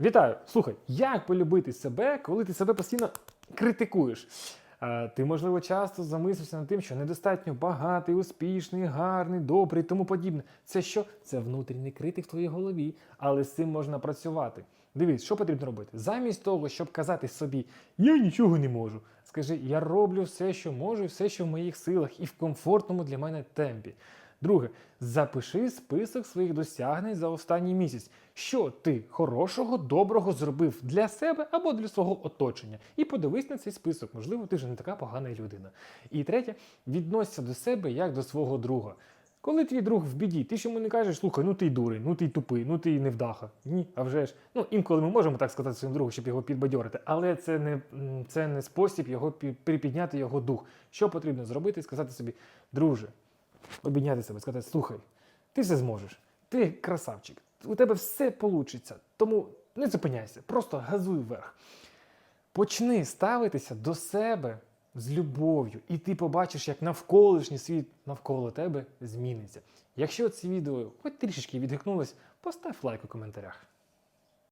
Вітаю! Слухай, як полюбити себе, коли ти себе постійно критикуєш? Е, Ти, можливо, часто замислився над тим, що недостатньо багатий, успішний, гарний, добрий і тому подібне. Це що? Це внутрішній критик в твоїй голові, але з цим можна працювати. Дивись, що потрібно робити? Замість того, щоб казати собі Я нічого не можу. Скажи, я роблю все, що можу, і все, що в моїх силах, і в комфортному для мене темпі. Друге, запиши список своїх досягнень за останній місяць, що ти хорошого, доброго зробив для себе або для свого оточення. І подивись на цей список. Можливо, ти вже не така погана людина. І третє, відносься до себе як до свого друга. Коли твій друг в біді, ти ж йому не кажеш, слухай, ну ти й дурень, ну ти й тупий, ну ти й невдаха. Ні, а вже ж. Ну, інколи ми можемо так сказати своєму другу, щоб його підбадьорити, але це не, це не спосіб його пі- припідняти його дух. Що потрібно зробити? Сказати собі, друже, обійняти себе, сказати, слухай, ти все зможеш, ти красавчик, у тебе все вийде, тому не зупиняйся, просто газуй вверх. Почни ставитися до себе з любов'ю, і ти побачиш, як навколишній світ навколо тебе зміниться. Якщо це відео хоч трішечки відгукнулось, постав лайк у коментарях.